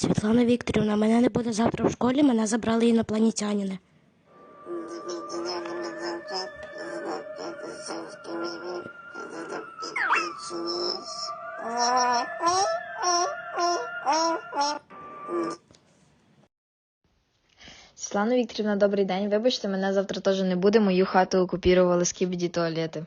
Світлана Вікторівна, мене не буде завтра в школі, мене забрали інопланетяни. Світлана Вікторівна, добрий день. Вибачте, мене завтра теж не буде. Мою хату окупірували скібіді туалети.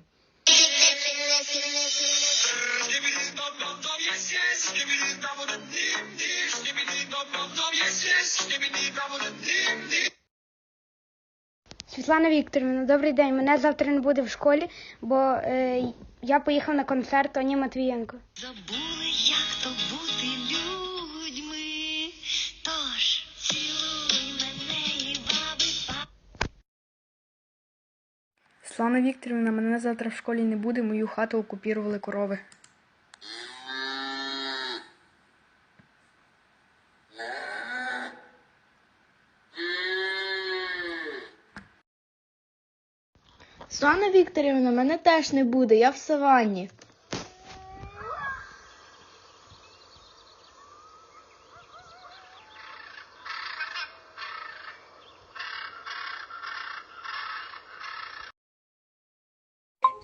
Світлана Вікторівна, добрий день. Мене завтра не буде в школі, бо е, я поїхав на концерт Тоні Матвієнко. Забули, як то бути людьми. Тож цілуй мене і баби па. Світлана Вікторівна, мене завтра в школі не буде, мою хату окупірували корови. Світлана Вікторівна, мене теж не буде, я в саванні.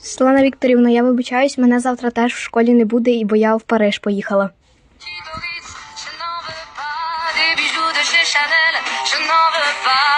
Світлана Вікторівна, я вибачаюсь, мене завтра теж в школі не буде, і бо я в Париж поїхала. Je n'en veux pas.